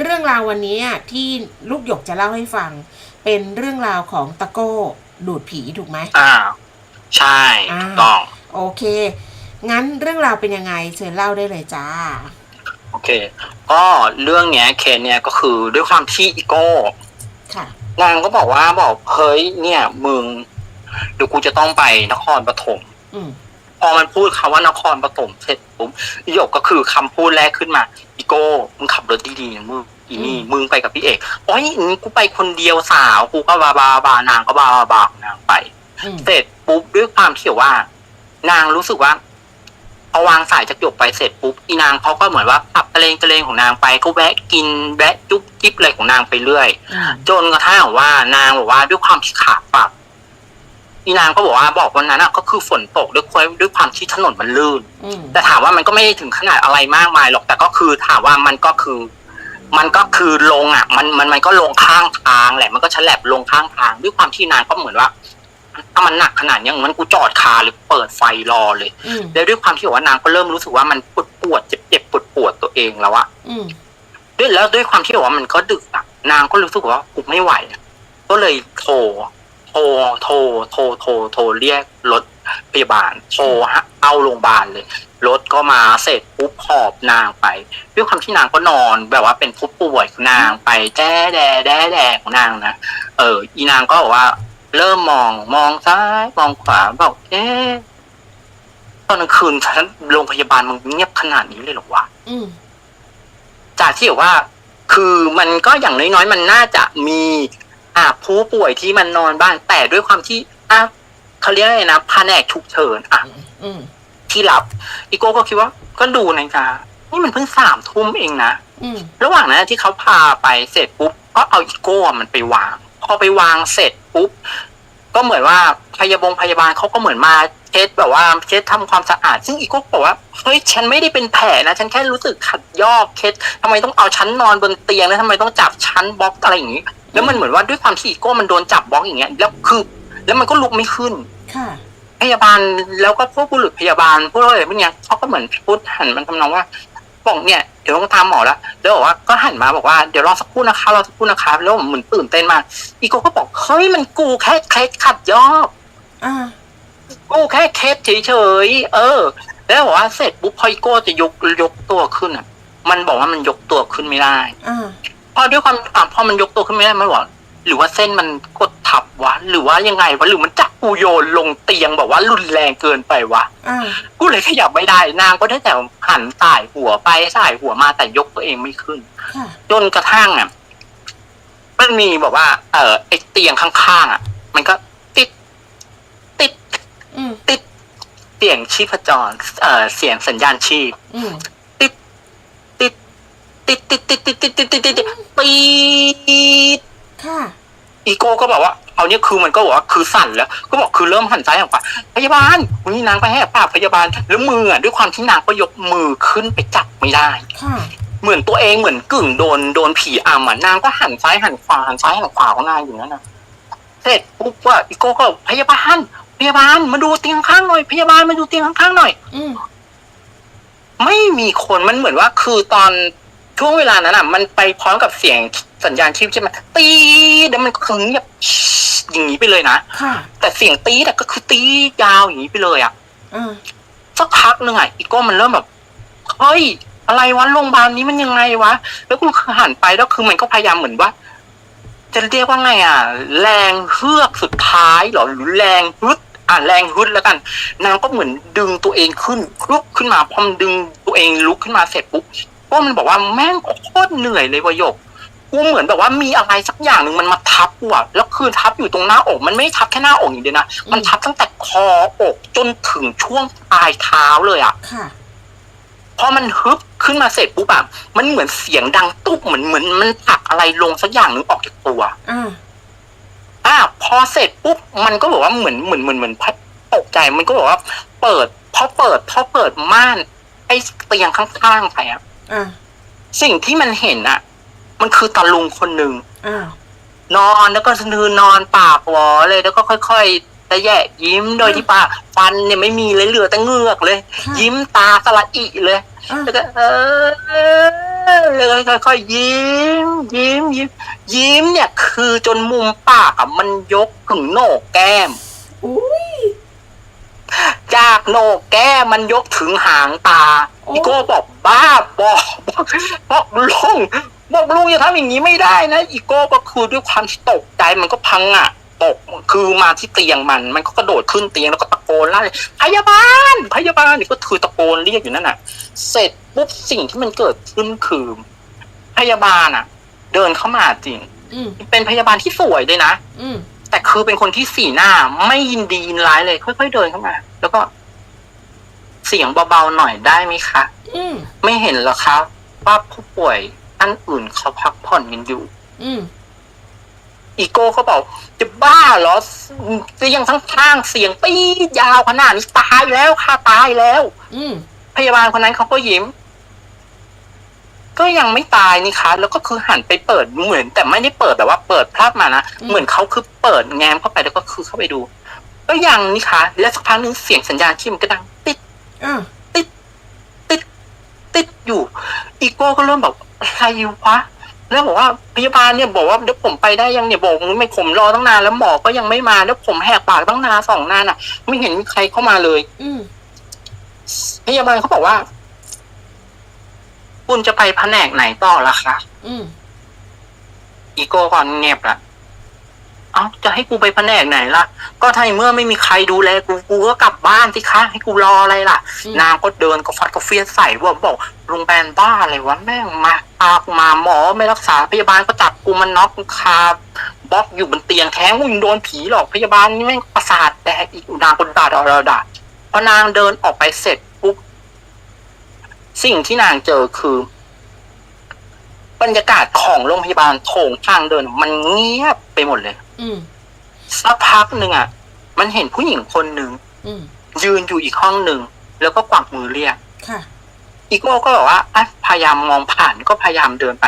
เรื่องราววันนี้อะที่ลูกหยกจะเล่าให้ฟัง เป็นเรื่องราวของตะโก้ดูดผีถูกไหมอ่า ใช่อ่าถูกต้องโอเค งั้นเรื่องราวเป็นยังไงเชิญเล่าได้เลยจ้า โอเค ก็เรื่องเนี้ยเคสเนี้ยก็คือด้วยความที่อีโก้ค่ะนางก็บอกว่าบอกเฮ้ยเนี่ยมึงเดี๋ยวกูจะต้องไปนครปฐมอืมพอมันพูดคำว่านครปฐมเสร็จปุ๊บอีหยกก็คือคำพูดแรกขึ้นมาอี โก้มึงขับรถดีๆนะมึงอีนี่อืมมึงไปกับพี่เอกโอ้ยอีนี่กูไปคนเดียวสาวกูก็บาบาบานางก็บาบาบาของนางไปอืมเสร็จปุ๊บด้วยความที่ว่า นางรู้สึกว่าพอวางสายจากหยกไปเสร็จปุ๊บอีนางเขาก็เหมือนว่าขับตะเลงตะเลงของนางไปก็แวะกินแวะจุ๊บจิ๊บอะไรของนางไปเรื่อยอืมจนกระทั่งว่านางบอกว่าด้วยความที่ขาปัก อีนางก็บอกว่าบอกวันนั้นอะก็คือฝนตกด้วยความด้วยความที่ถนนมันลื่น อืมแต่ถามว่ามันก็ไม่ได้ถึงขนาดอะไรมากมายหรอกแต่ก็คือถามว่ามันก็คือ มันก็คือลงอะ มันมันมันก็ลงข้างทางแหละมันก็ฉลับลงข้างทาง ด้วยความที่นางก็เหมือนว่า ถ้ามันหนักขนาดนี้งั้นกูจอดคาหรือเปิดไฟรอเลย อืมแล้วด้วยความที่ว่านางก็เริ่มรู้สึกว่ามันปวดปวดเจ็บเจ็บปวดปวดตัวเองแล้วอะอืมด้วยแล้วด้วยความที่ว่ามันก็ดึกอะนางก็รู้สึกว่ากูไม่ไหวอะก็เลยโทรโท รโทรโทรโทรโทรเรียกรถพยาบาลโทรฮะเอาโรงพยาบาลเลยรถก็มาเสร็จปุ๊บหอบนางไปด้วยความที่นางก็นอนแบบว่าเป็นผู้ป่วยของนางไปแด้แดแด้แดของนางนะเออ อีนางก็บอกว่า เริ่มมองมองซ้ายมองขวาบอกเอ๊ะตอนกลางคืนฉันโรงพยาบาลมันเงียบขนาดนี้เลยเหรอวะอืมจากที่แบบว่า คือมันก็อย่างน้อยๆมันน่าจะมี อ่าผู้ป่วยที่มันนอนบ้านแต่ด้วยความที่อะเขาเรียกอะไรนะแผนกฉุกเฉินอะอืมที่รับอีโก้ก็คิดว่าก็ดูในาฬิกานี่มันเพิ่งสามทุ่มเองนะอืมระหว่างนั้นที่เขาพาไปเสร็จปุ๊บก็เอาอีโก้อะมันไปวาง พอไปวางเสร็จปุ๊บก็เหมือนว่าพยาบงพยาบาลเขาก็เหมือนมาเช็ดแบบว่าเช็ดทำความสะอาด ซึ่งอีโก้บอกว่าเฮ้ยฉันไม่ได้เป็นแผลนะ ฉันแค่รู้สึกขัดยอกเช็ดทำไมต้องเอาชั้นนอนบนเตียงแล้วทำไมต้องจับชั้นบล็อกอะไรอย่างนี้แล้วมันเหมือนว่าด้วยความที่อีโก้มันโดนจับบล็อกอย่างเงี้ย แล้วคือ แล้วมันก็ลุกไม่ขึ้น ค่ะ พยาบาลแล้วก็พวกบุรุษพยาบาลพวกอะไรพวกเนี้ยเขาก็เหมือนพูดหันมันทำนองว่าบอกเนี่ยเดี๋ยวต้องตามหมอแล้วแล้วบอกว่าก็หันมาบอกว่าเดี๋ยวรอสักครู่นะคะรอสักครู่นะคะแล้วเหมือนตื่นเต้นมากอีโก้ก็บอกเฮ้ยมันกูแค่เคล็ดขัดยอกอ่า กูแค่เคล็ดเฉยๆเออ แล้วบอกว่าเสร็จปุ๊บพออีโก้จะยกยกตัวขึ้นอะ มันบอกว่ามันยกตัวขึ้นไม่ได้ อ่า พอด้วยความอะพอมันยกตัวขึ้นไม่ได้มันบอกหรือว่าเส้นมันกดทับวะ หรือว่ายังไงวะหรือมันจับกูโยนลงเตียงแบบว่ารุนแรงเกินไปวะอ่ากูเลยขยับไม่ได้ นางก็ได้แต่หันสายหัวไปสายหัวมาแต่ยกตัวเองไม่ขึ้นค่ะจนกระทั่งอะมันมีแบบว่า เออไอเตียงข้างๆอะ มันก็ติด ติดอืมติดเสียงชีพจร เอ่อเสียงสัญญาณชีพอืมติดติดติดติดติดติดติดติดติดติดติด ปีดค่ะ อีโก้ก็บอกว่า เอาเนี่ยคือมันก็บอกว่าคือสั่นแล้ว ก็บอกคือเริ่มหันซ้ายหันขวาพยาบาลวันนี้นางไปให้ปากพยาบาลแล้วมืออะด้วยความที่นางก็ยกมือขึ้นไปจับไม่ได้ ค่ะ เหมือนตัวเองเหมือนกึ่งโดนโดนผีอำอะนางก็หันซ้ายหันขวาหันซ้ายหันขวาของนางอยู่นั่นนะเสร็จปุ๊บว่าอีโก้ก็พยาบาลพยาบาลมาดูเตียงข้างหน่อย พยาบาลมาดูเตียงข้างๆหน่อย อืมไม่มีคนมันเหมือนว่าคือตอน ช่วงเวลานั้นอะ มันไปพร้อมกับเสียงสัญญาณชีพใช่ไหมตีดแล้วมันก็คือเงียบอย่างนี้ไปเลยนะค่ะแต่เสียงตีดอะก็คือตีดยาวอย่างนี้ไปเลยอะอ่าสักพักหนึ่งอะอีโก้มันเริ่มแบบเฮ้ยอะไรวะโรงพยาบาลนี้มันยังไงวะ แล้วกูคือหันไปแล้วคือมันก็พยายามเหมือนว่า จะเรียกว่าไงอะ แรงเฮือกสุดท้ายเหรอหรือแรงฮึดอะแรงฮึดแล้วกันนางก็เหมือนดึงตัวเองขึ้นลุกขึ้นมาพอมันดึงตัวเองลุกขึ้นมาเสร็จปุ๊บ ก็มันบอกว่าแม่งโคตรเหนื่อยเลยวะหยกกูเหมือนแบบว่ามีอะไรสักอย่างหนึ่งมันมาทับกูอะแล้วคือทับอยู่ตรงหน้าอก มันไม่ได้ทับแค่หน้าอกอย่างเดียวนะ มันทับตั้งแต่คออกจนถึงช่วงปลายเท้าเลยอะค่ะพอมันฮึบขึ้นมาเสร็จปุ๊บอะมันเหมือนเสียงดังตุ๊บเหมือนเหมือนมันผลักอะไรลงสักอย่างหนึ่งออกจากตัวอ่าอ่าพอเสร็จปุ๊บมันก็บอกว่าเหมือนเหมือนเหมือนเหมือนพัดตกใจ มันก็บอกว่า เปิดพอเปิดพอเปิดม่านไอ้เตียงข้างๆไปอะ อ่าสิ่งที่มันเห็นอะมันคือตาลุงคนหนึ่งอ่านอนแล้วก็คือนอนปากหวอเลยแล้วก็ค่อยๆแต่แย่ยิ้มโดยที่ปากฟันเนี่ยไม่มีเลยเหลือแต่เหงือกเลยค่ะยิ้มตาสละอิเลย อ่าแล้วก็เออเลยค่อยๆยิ้ม ยิ้มยิ้ม ยิ้มเนี่ยคือจนมุมปากอะมันยกถึงโหนกแก้ม อุ้ย จากโหนกแก้มมันยกถึงหางตาโอ้อีโก้บอกบ้าบอกบอกบอกลุงบอกลุงอย่าทำอย่างนี้ไม่ได้นะ อีโก้ก็คือด้วยความที่ตกใจมันก็พังอะตกคือมาที่เตียงมัน มันก็กระโดดขึ้นเตียงแล้วก็ตะโกนไล่พยาบาล พยาบาลนี่ก็คือตะโกนเรียกอยู่นั่นน่ะ เสร็จปุ๊บสิ่งที่มันเกิดขึ้นคือพยาบาลอะ เดินเข้ามาจริงอืมเป็นพยาบาลที่สวยด้วยนะอืม แต่คือเป็นคนที่สีหน้า ไม่ยินดียินร้ายเลยค่อยๆเดินเข้ามา แล้วก็ เสียงเบาๆหน่อยได้ไหมคะอืมไม่เห็นเหรอครับว่าผู้ป่วยท่านอื่นเขาพักผ่อนกันอยู่ อืมอีโก้เขาบอกจะบ้าเหรอเสียงข้างๆเสียงปี๊ดยาวขนาดนี้ตายแล้วค่ะตายแล้ว อืมพยาบาลคนนั้นเขาก็ยิ้ม ก็ยังไม่ตายนี่คะแล้วก็คือหันไปเปิดเหมือน แต่ไม่ได้เปิดแบบว่าเปิดภาพมานะเหมือนเขาคือเปิดแง้มเข้าไปแล้วก็คือเข้าไปดู ก็ยังนี่คะแล้วสักพักหนึงเสียงสัญญาณที่มันก็ดังติดอ่าติดติดอยู่ อีโก้ก็เริ่มแบบอะไรวะแล้วบอกว่าพยาบาลเนี่ยบอกว่าเดี๋ยวผมไปได้ยังเนี่ยบอกไม่ผมรอตั้งนานแล้วหมอก็ยังไม่มาแล้วผมแหกปากตั้งนานสองนานอะ ไม่เห็นมีใครเข้ามาเลย อืมพยาบาลเขาบอกว่า คุณจะไปแผนกไหนต่อล่ะคะอืมอีโก้ก่อนเงียบละเอ้าจะให้กูไปแผนกไหนล่ะ ก็ถ้าเมื่อไม่มีใครดูแลกูกูก็กลับบ้านสิคะ ให้กูรออะไรล่ะอืมนางก็เดินก็ฟัดก็เฟียสใส่ว่าบอกโรงพยาบาลบ้าอะไรวะแม่งมาพากูมาหมอไม่รักษาพยาบาลก็จับกูมันน็อกคาบล็อกอยู่บนเตียงแท้งกูยังโดนผีหลอกพยาบาลนี่แม่งประสาทแดกอีกนางก็ด่าด่าด่าด่าพอนางเดินออกไปเสร็จปุ๊บ สิ่งที่นางเจอคือ บรรยากาศของโรงพยาบาลโถงทางเดิน มันเงียบไปหมดเลย อืมสักพักหนึ่งอะ มันเห็นผู้หญิงคนหนึ่งอืมยืนอยู่อีกห้องหนึ่งแล้วก็กวักมือเรียกค่ะอีโก้ก็บอกว่าอะพยายามมองผ่านก็พยายามเดินไป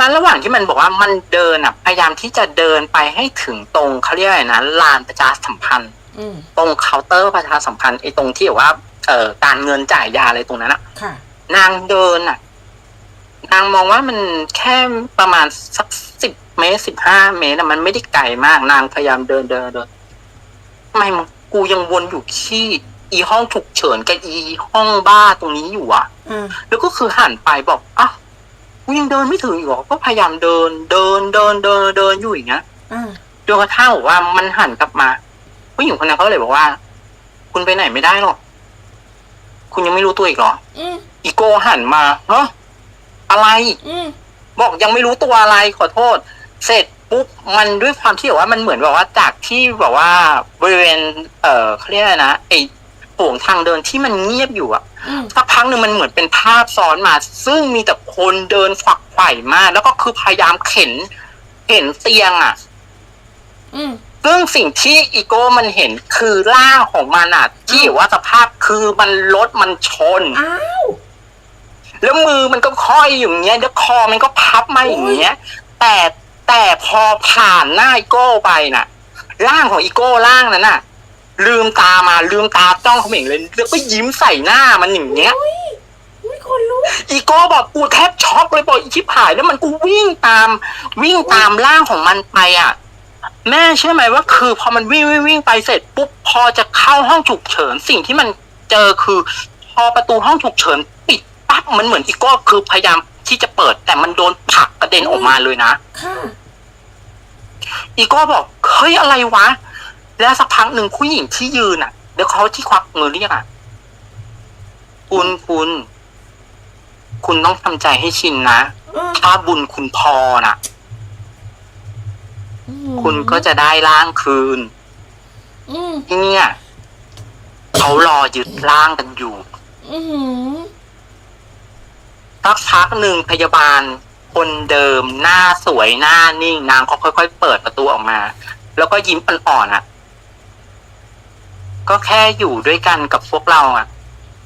มันระหว่างที่มันบอกว่ามันเดินอะ พยายามที่จะเดินไปให้ถึงตรงเขาเรียกอะไรนะลานประชาสัมพันธ์อืมตรงเคาน์เตอร์ประชาสัมพันธ์ไอ้ตรงที่แบบว่า เอ่อการเงินจ่ายยาอะไรตรงนั้นอะค่ะ นางเดินอะ นางมองว่ามันแค่ประมาณสักสิบเมตรสิบห้าเมตรอะมันไม่ได้ไกลมาก นางพยายามเดินเดินเดินทำไมมึงกูยังวนอยู่ที่อีห้องฉุกเฉินกับอีห้องบ้าตรงนี้อยู่อะอ่าแล้วก็คือหันไปบอกอะกูยังเดินไม่ถึงอีกเหรอก็พยายามเดิน เดินเดินเดินเดินอยู่อย่างเงี้ยอ่าจนกระทั่งบอกว่ามันหันกลับมาผู้หญิงคนนั้นเขาเลยบอกว่า คุณไปไหนไม่ได้หรอก คุณยังไม่รู้ตัวอีกเหรอ อืมอีโก้หันมาเนาะอะไรอืมบอกยังไม่รู้ตัวอะไรขอโทษ เสร็จปุ๊บมันด้วยความที่แบบว่ามันเหมือนแบบว่าจากที่แบบว่าบริเวณ เอ่อเขาเรียกอะไรนะไอ้โถงทางเดินที่มันเงียบอยู่อะอืมสักพักหนึ่งมันเหมือนเป็นภาพซ้อนมา ซึ่งมีแต่คนเดินฝักไขว่มาก แล้วก็คือพยายามเข็นเข็นเตียงอะอืมซึ่งสิ่งที่อีโก้มันเห็นคือร่างของมันอะที่ว่าสภาพคือมันรถมันชนอ้าว แล้วมือมันก็ค่อยอยู่อย่างเงี้ยแล้วคอมันก็พับมาอย่างเงี้ย แต่แต่พอผ่านหน้าอีโก้ไปน่ะ ร่างของอีโก้ร่างนั้นน่ะ ลืมตามาลืมตาจ้องเขาเองเลยแล้วก็ยิ้มใส่หน้ามันอย่างเงี้ยอุ้ยคนลุกอีโก้บอกกูแทบช็อกเลยบอกอีชิบหายแล้วมันกูวิ่งตาม วิ่งตามร่างของมันไปอะ แม่เชื่อไหมว่าคือ พอมันวิ่งวิ่งวิ่งไปเสร็จปุ๊บพอจะเข้าห้องฉุกเฉินสิ่งที่มันเจอคือ พอประตูห้องฉุกเฉิน ปิดปั๊บมันเหมือนอีโก้คือพยายามที่จะเปิด แต่มันโดนผลักกระเด็นออกมาเลยนะ ค่ะ อีโก้บอกเฮ้ยอะไรวะ แล้วสักพักหนึ่งผู้หญิงที่ยืนอะเดี๋ยวเขาที่ควักมือเรียกอะคุณคุณ คุณต้องทำใจให้ชินนะอ่าถ้าบุญคุณพอนะอืมคุณก็จะได้ร่างคืน อืมที่เนี่ยเขารอยึดร่างกันอยู่ อืม สักพักหนึ่งพยาบาล คนเดิมหน้าสวยหน้านิ่งนางก็ค่อยๆเปิดประตูออกมา แล้วก็ยิ้มอ่อนๆอะ ก็แค่อยู่ด้วยกันกับพวกเราอะ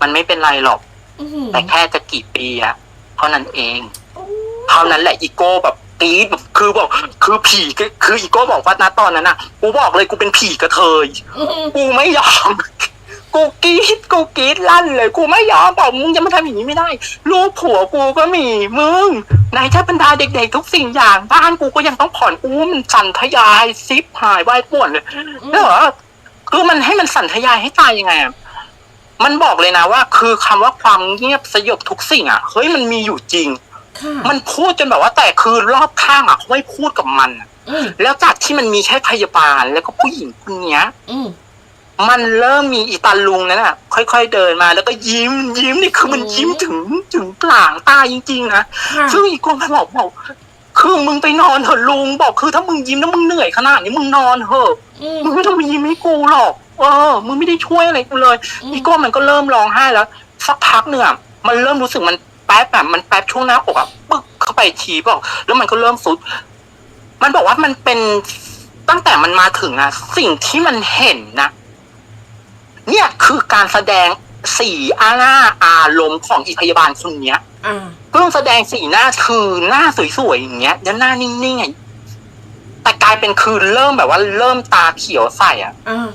มันไม่เป็นไรหรอก อืมแต่แค่จะกี่ปีอะเท่านั้นเองโอ้เท่านั้นแหละอีโก้แบบกรี๊ดแบบคือบอก คือผีคือคืออีโก้บอกว่านะตอนนั้นน่ะ กูบอกเลยกูเป็นผีกระเทย อืมกูไม่ยอม กกูกรีดกูกรีดลั่นเลย กูไม่ยอมบอกมึงจะมาทำอย่างนี้ไม่ได้ ลูกผัวกูก็มีมึงไหนถ้าบรรดาเด็กๆทุกสิ่งอย่างบ้านกูก็ยังต้องผ่อนอู้มันสั่นทะยายซิปหายวายป่วนเลยแล้วเหรอคือมันให้มันสั่นทะยายให้ตายยังไงอะมันบอกเลยนะว่า คือคำว่าความเงียบสยบทุกสิ่งอะเฮ้ยมันมีอยู่จริงค่ะมันพูดจนแบบว่าแต่คือรอบข้างอะเขาไม่พูดกับมันอะอืมแล้วจากที่มันมีแค่พยาบาลแล้วก็ผู้หญิงคนเนี้ยอื มมันเริ่มมีอีตาลุงนั่นอะค่อย ๆ เดินมา แล้วก็ยิ้มยิ้มนี่คือมันอืมยิ้มถึงถึงปลางตาจริง ๆนะค่ะซึ่งอีกคนมันบอกบอกคือมึงไปนอนเถอะลุงบอกคือถ้ามึงยิ้มแล้วมึงเหนื่อยขนาดนี้มึงนอนเถอะอืมมึงไม่ต้องมายิ้มให้กูหรอกเออมึงไม่ได้ช่วยอะไรกูเลยอืมอีโก้มันก็เริ่มร้องไห้แล้ว สักพักหนึ่งอะมันเริ่มรู้สึกมันแป๊บแบบมันแป๊บช่วงหน้าอกอะปึ๊กเข้าไปทีบอกแล้วมันก็เริ่มสุด มันบอกว่ามันเป็นตั้งแต่มันมาถึงอะสิ่งที่มันเห็นนะ เนี่ยคือการแสดงสีอาหน้าอารมณ์ของอีพยาบาลคนเนี้ยอ่าเพิ่งแสดงสีหน้าคือหน้าสวยๆอย่างเงี้ยแล้วหน้านิ่งๆไงแต่กลายเป็นคือเริ่มแบบว่าเริ่มตาเขียวใส่อะอ่า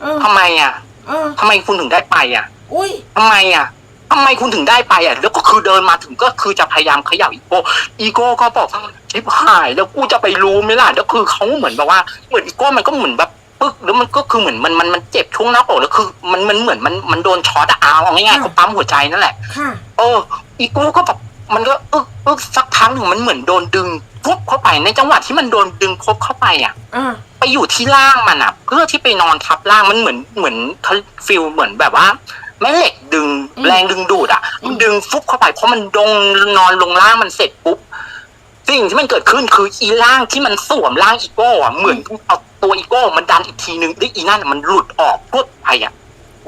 เออทำไมอะเออทำไมคุณถึงได้ไปอะอุ้ยทำไมอะทำไมคุณถึงได้ไปอะ แล้วก็คือเดินมาถึงก็คือจะพยายามเขย่าอีโก้ อีโก้ก็บอกชิบหาย แล้วกูจะไปรู้ไหมล่ะ แล้วคือเขาเหมือนแบบว่า เหมือนอีโก้มันก็เหมือนแบบ ปึ๊กแล้วมันก็คือเหมือนมันมันมันเจ็บช่วงหน้าอกแล้วคือ มันมันเหมือนมันมันโดนช็อตอะเอาเอาง่ายๆเขาปั๊มหัวใจนั่นแหละค่ะเออ อีโก้ก็แบบมันก็อึกอึกสักพักหนึ่งมันเหมือนโดนดึงพุบเข้าไปในจังหวะที่มันโดนดึงพบเข้าไปอะอ่าไปอยู่ที่ล่างมันอะ เพื่อที่ไปนอนทับล่างมันเหมือนเหมือนเขาฟิลเหมือนแบบว่าแม่เหล็กดึงแรงดึงดูดอะมันดึงฟุบเข้าไปเพราะมันดงนอนลงล่างมันเสร็จปุ๊บสิ่งที่มันเกิดขึ้นคืออีล่างที่มันสวมร่างอีโก้อะเหมือนเอา ตัวอีโก้มันดันอีกทีนึงแล้วอีนั่นมันหลุดออกพุดไปอะ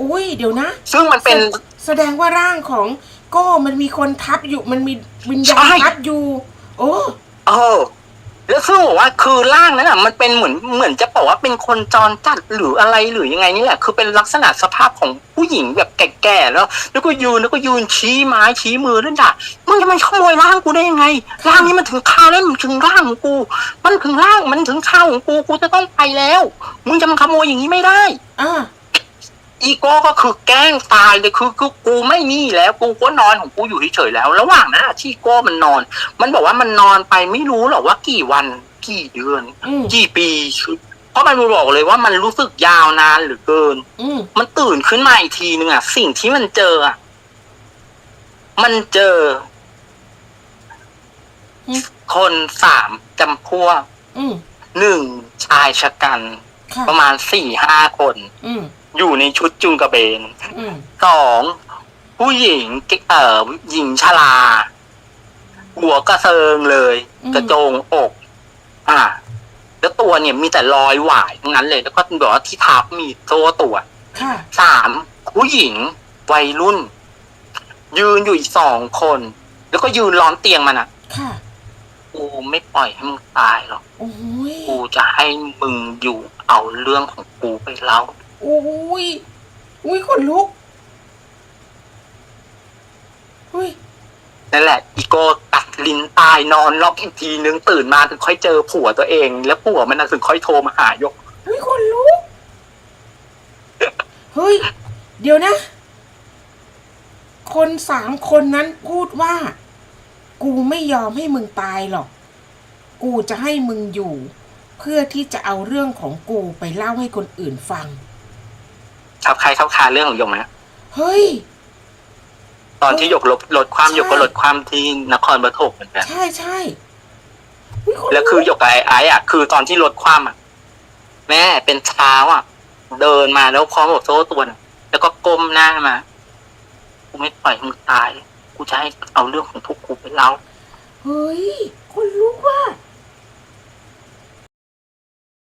อุ้ยเดี๋ยวนะ ซึ่งมันเป็นแสแสดงว่าร่างของโก้มันมีคนทับอยู่มันมีวิญญาณใช่ทับอยู่ โอ้เออ แล้วซึ่งบอกว่าคือร่างนั้นอะมันเป็นเหมือนเหมือนจะบอกว่าเป็นคนจรจัดหรืออะไรหรือยังไงนี่แหละ คือเป็นลักษณะสภาพของผู้หญิงแบบแก่ๆแล้ว แล้วก็ยืนแล้วก็ยืนชี้ไม้ชี้มือด้วยจ้ะมึงจะมาขโมยร่างกูได้ยังไงร่างนี้มันถึงคราวแล้วมันถึงร่างของกู มันถึงร่างมันถึงคราวของกูกูจะต้องไปแล้ว มึงจะมาขโมยอย่างนี้ไม่ได้อ่า อีโก้ก็คือแกล้งตายเลยคือคือกูไม่นี่แล้วกูก็นอนของกูอยู่เฉยๆแล้ว ระหว่างนั้นอะที่อีโก้มันนอน มันบอกว่ามันนอนไปไม่รู้หรอกว่ากี่วันกี่เดือนอืมกี่ปีคือเพราะมันบอกเลยว่ามันรู้สึกยาวนานเหรือเกินอืมมันตื่นขึ้นมาอีกทีนึงอะสิ่งที่มันเจออะมันเจอ คนสามจำพวกอืมหนึ่งชายชะกันค่ะประมาณสี่ห้าคน อืมอยู่ในชุดจุงกระเบนอืมสองผู้หญิงเอ่อหญิงชราหัวกระเซิงเลย อืม กระโจงอก อ่า แล้วตัวเนี่ยมีแต่รอยหวายทั้งนั้นเลย แล้วก็แบบว่าที่เท้ามีโซ่ตัว ค่ะ สามผู้หญิงวัยรุ่น ยืนอยู่อีกสองคน แล้วก็ยืนล้อมเตียงมันอะ ค่ะ กูไม่ปล่อยให้มึงตายหรอก โอ้ย กูจะให้มึงอยู่เอาเรื่องของกูไปเล่าโอ้ยอุ้ยขนลุกอุ้ยนั่นแหละ อีโก้ตัดลิ้นตายนอนล็อกอีกทีนึงตื่นมาถึงค่อยเจอผัวตัวเอง แล้วผัวมันน่ะถึงค่อยโทรมาหายกอุ้ยขนลุกเฮ้ย เดี๋ยวนะ คนสามคนนั้นพูดว่า กูไม่ยอมให้มึงตายหรอก กูจะให้มึงอยู่ เพื่อที่จะเอาเรื่องของกูไปเล่าให้คนอื่นฟัง ครับใครเข้าคาเรื่องของยกไหมเฮ้ย ตอนที่ยกลบลดความใช่ยกก็ลดความที่นครปฐมเหมือนกัน ใช่ใช่อุ๊ยขนลุกแล้วคือยกกับไอ้ไอ้อะคือตอนที่ลดความอะแม่เป็นเช้าอะเดินมาแล้วพร้อมกับโซ่ตัวน่ะแล้วก็ก้มหน้ามากูไม่ปล่อยให้มึงตาย กูจะให้เอาเรื่องของพวกกูไปเล่า เฮ้ยคนลุกว่ะ